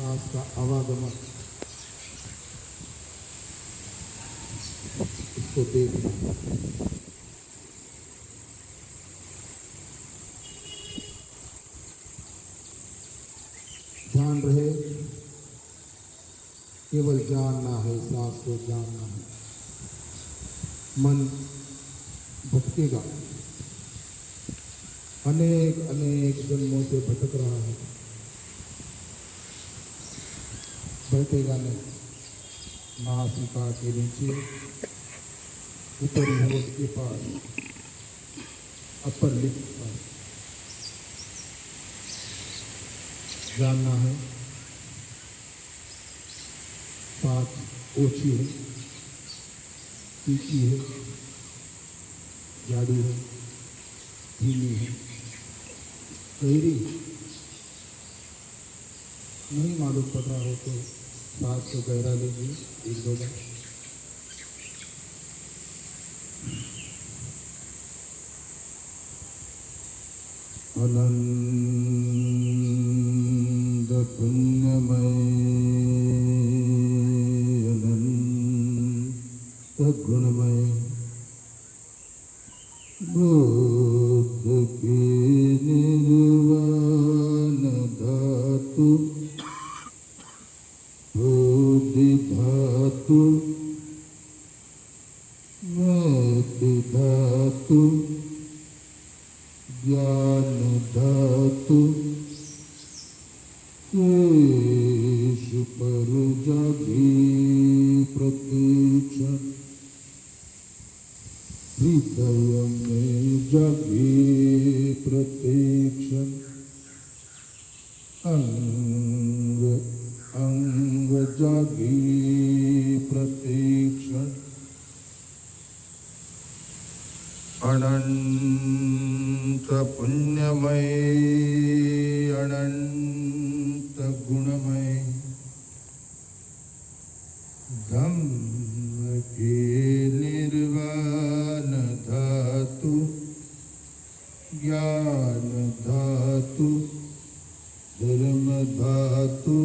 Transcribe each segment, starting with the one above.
श्वास का आवागमन। इसको देखना ध्यान रहे, केवल जानना है, सांस को जानना है। मन भटकेगा। अनेक अनेक जन्मों से भटक रहा है। नहीं। नासिका के नीचे ऊपरी होठ के पास, अपर लिप पर। जानना है सांस ओछी है, तीखी है जाड़ी है, धीमी है। नहीं मालूम रहा हो तो सांस को गहरा लीजिए एक दो बार। अनंद पुण्यमय गुणमय। बुद्ध धातु धातु ज्ञान धातु शेष पर जागी प्रतीक्षा में जागी प्रतीक्षा अंग अंग जागी प्रतीक्षा अनंत पुण्यमय अनंत गुणमय धम्म के निर्वाण धातु ज्ञान धातु धर्म धातु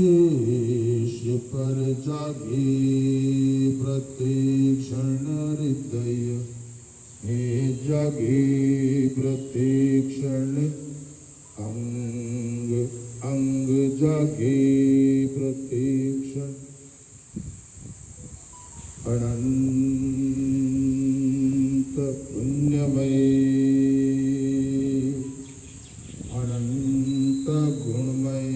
शेष पर जागे प्रतीक्षण हृदय। हे जागे प्रतीक्षण अंग अंग जागे प्रतीक्षण अनंत पुण्यमय, अनंत गुणमय।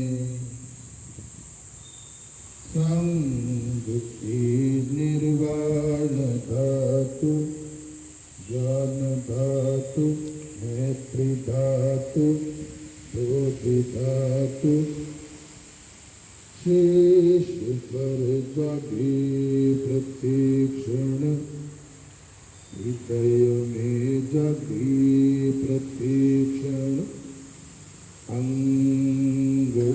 धातु शेष पर जागे प्रतीक्षण में जागे प्रतीक्षण। अंग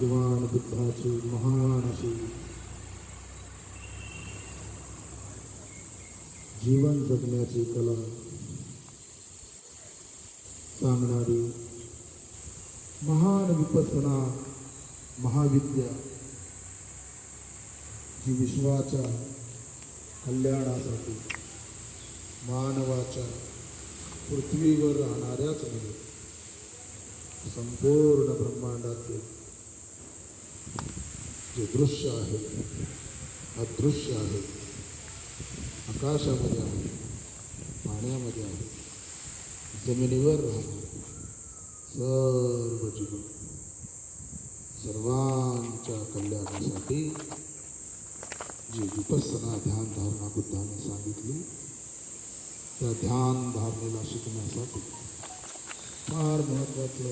भगवान बुद्धाची महान अशी जीवन जगण्याची कला सांगणारी महान विपसना महाविद्या जी विश्वाच्या कल्याणासाठी मानवाच्या पृथ्वीवर राहणाऱ्याच नव्हे संपूर्ण ब्रह्मांडातील जे दृश्य आहे, अदृश्य आहे, आकाशामध्ये आहे, पाण्यामध्ये आहे, जमिनीवर सर्व जीवन, सर्वांच्या कल्याणासाठी जी विपස්සना ध्यान धारणा बुद्धाने सांगितली, त्या ध्यान धारणेला शिकण्यासाठी फार महत्वाचं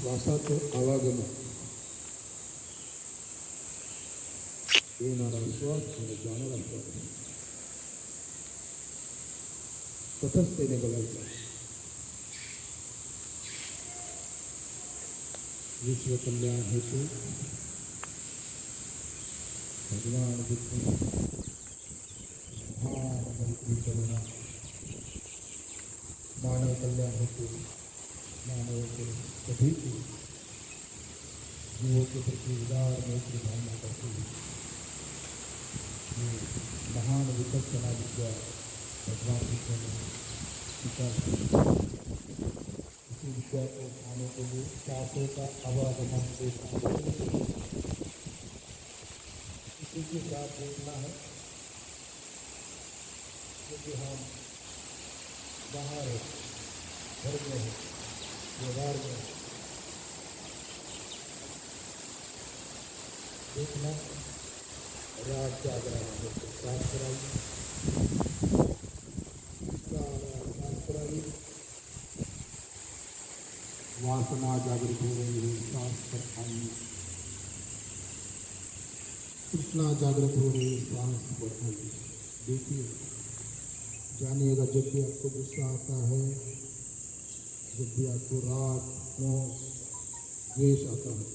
श्वासाचं आवागमन येणारा श्वास आणि जाणारा श्वास तटस्थतेने बघायचा विश्व कल्याण हेतु भगवान मैत्री करुणा मानव कल्याण हेतु मानव को सभी को जीवों के प्रति उदार भावना महान विपक्षना विद्या भगवान बुद्ध ने की इसी विद्या को पाने के लिए शास्त्रों का आवागमन देखना इसी के साथ देखना है क्योंकि हम बाहर है, घर में है, व्यवहार में है, देखना रात जाग रहा साफ़ कराइए साफ़ कराइए वासना जागृत हो रही है पर आइए कृष्णा जागृत हो रही है पर आइए देखिए जानिएगा जब भी आपको गुस्सा आता है जब भी आपको रात मोह द्वेष आता है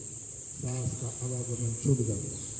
सांस का आवागमन छूट जाता है